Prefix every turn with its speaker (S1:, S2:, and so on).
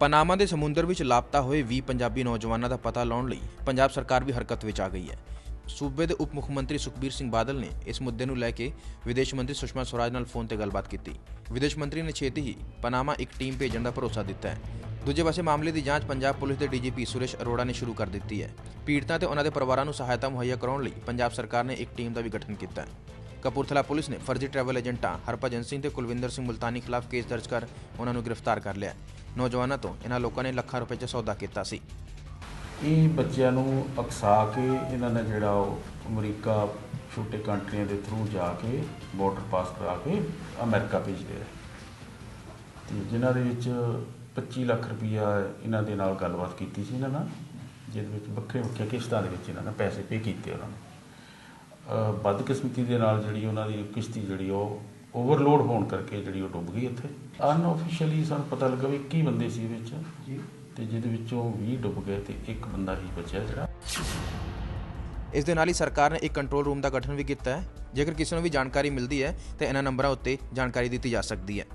S1: Panama ਦੇ ਸਮੁੰਦਰ ਵਿੱਚ ਲਾਪਤਾ ਹੋਏ 20 ਪੰਜਾਬੀ ਨੌਜਵਾਨਾਂ ਦਾ ਪਤਾ ਲਾਉਣ ਲਈ ਪੰਜਾਬ ਸਰਕਾਰ ਵੀ ਹਰਕਤ ਵਿੱਚ ਆ ਗਈ ਹੈ। ਸੂਬੇ ਦੇ ਉਪ ਮੁੱਖ ਮੰਤਰੀ ਸੁਖਬੀਰ ਸਿੰਘ ਬਾਦਲ ਨੇ ਇਸ ਮੁੱਦੇ ਨੂੰ ਲੈ ਕੇ ਵਿਦੇਸ਼ ਮੰਤਰੀ ਸੁਸ਼ਮਾ ਸਵਰਾਜ ਨਾਲ ਫੋਨ ਤੇ ਗੱਲਬਾਤ ਕੀਤੀ। ਵਿਦੇਸ਼ ਮੰਤਰੀ ਨੇ ਛੇਤੀ ਹੀ ਪਨਾਮਾ ਇੱਕ ਟੀਮ ਭੇਜਣ ਦਾ ਭਰੋਸਾ ਦਿੱਤਾ ਹੈ। ਦੂਜੇ ਪਾਸੇ ਮਾਮਲੇ ਦੀ ਜਾਂਚ ਪੰਜਾਬ ਪੁਲਿਸ ਦੇ ਡੀਜੀਪੀ ਸੁਰੇਸ਼ ਅਰੋੜਾ ਨੇ ਸ਼ੁਰੂ ਕਰ ਦਿੱਤੀ ਹੈ। ਪੀੜਤਾਂ ਤੇ ਉਹਨਾਂ ਦੇ ਪਰਿਵਾਰਾਂ ਨੂੰ ਸਹਾਇਤਾ ਮੁਹੱਈਆ ਕਰਾਉਣ ਲਈ ਪੰਜਾਬ ਸਰਕਾਰ ਨੇ ਇੱਕ ਟੀਮ ਦਾ ਵੀ ਗਠਨ ਕੀਤਾ ਹੈ। ਕਪੂਰਥਲਾ ਪੁਲਿਸ ਨੇ ਫਰਜ਼ੀ ਟਰੈਵਲ ਏਜੰਟਾਂ ਹਰਭਜਨ ਸਿੰਘ ਤੇ ਕੁਲਵਿੰਦਰ ਸਿੰਘ ਮੁਲਤਾਨੀ ਖਿਲਾਫ ਕੇਸ ਦਰਜ ਕਰ ਉਹਨਾਂ ਨੂੰ ਗ੍ਰਿਫਤਾਰ ਕਰ ਲਿਆ ਨੌਜਵਾਨਾਂ ਤੋਂ ਇਹਨਾਂ ਲੋਕਾਂ ਨੇ ਲੱਖਾਂ ਰੁਪਏ 'ਚ ਸੌਦਾ ਕੀਤਾ ਸੀ।
S2: ਇਹ ਬੱਚਿਆਂ ਨੂੰ ਅਕਸਾ ਕੇ ਇਹਨਾਂ ਨੇ ਜਿਹੜਾ ਉਹ ਅਮਰੀਕਾ ਛੋਟੇ ਕੰਟਰੀਆਂ ਦੇ ਥਰੂ ਜਾ ਕੇ ਬਾਰਡਰ ਪਾਸ ਕਰਾ ਕੇ ਅਮਰੀਕਾ ਭੇਜਦੇ ਆ ਤੇ ਜਿਨ੍ਹਾਂ ਦੇ ਵਿੱਚ 25 ਲੱਖ ਰੁਪਈਆ ਇਹਨਾਂ ਦੇ ਨਾਲ ਗੱਲਬਾਤ ਕੀਤੀ ਸੀ ਇਹਨਾਂ ਨਾਲ, ਜਿਹਦੇ ਵਿੱਚ ਵੱਖਰੇ ਵੱਖਰੇ ਕਿਸ਼ਤਾਂ ਦੇ ਵਿੱਚ ਇਹਨਾਂ ਨੇ ਪੈਸੇ ਪੇ ਕੀਤੇ ਉਹਨਾਂ ਨੇ। ਅਹ ਬਦਕਿਸਮਤੀ ਦੇ ਨਾਲ ਜਿਹੜੀ ਉਹਨਾਂ ਦੀ ਕਿਸ਼ਤੀ ਜਿਹੜੀ ਉਹ ਓਵਰਲੋਡ ਹੋਣ ਕਰਕੇ ਜਿਹੜੀ ਉਹ ਡੁੱਬ ਗਈ ਇੱਥੇ ਅਨਆਫੀਸ਼ੀਅਲੀ ਸਾਨੂੰ ਪਤਾ ਲੱਗਾ ਵੀ 21 ਬੰਦੇ ਸੀ ਵਿੱਚ। ਤੇ ਜਿਹਦੇ ਵਿੱਚੋਂ 20 ਡੁੱਬ ਗਏ ਤੇ ਇੱਕ ਬੰਦਾ ਹੀ ਬਚਿਆ ਜਿਹੜਾ।
S1: ਇਸ ਦੇ ਨਾਲ ਹੀ ਸਰਕਾਰ ਨੇ ਇੱਕ ਕੰਟਰੋਲ ਰੂਮ ਦਾ ਗਠਨ ਵੀ ਕੀਤਾ ਹੈ। ਜੇਕਰ ਕਿਸੇ ਨੂੰ ਵੀ ਜਾਣਕਾਰੀ ਮਿਲਦੀ ਹੈ ਤਾਂ ਇਹਨਾਂ ਨੰਬਰਾਂ ਉੱਤੇ ਜਾਣਕਾਰੀ ਦਿੱਤੀ ਜਾ ਸਕਦੀ ਹੈ।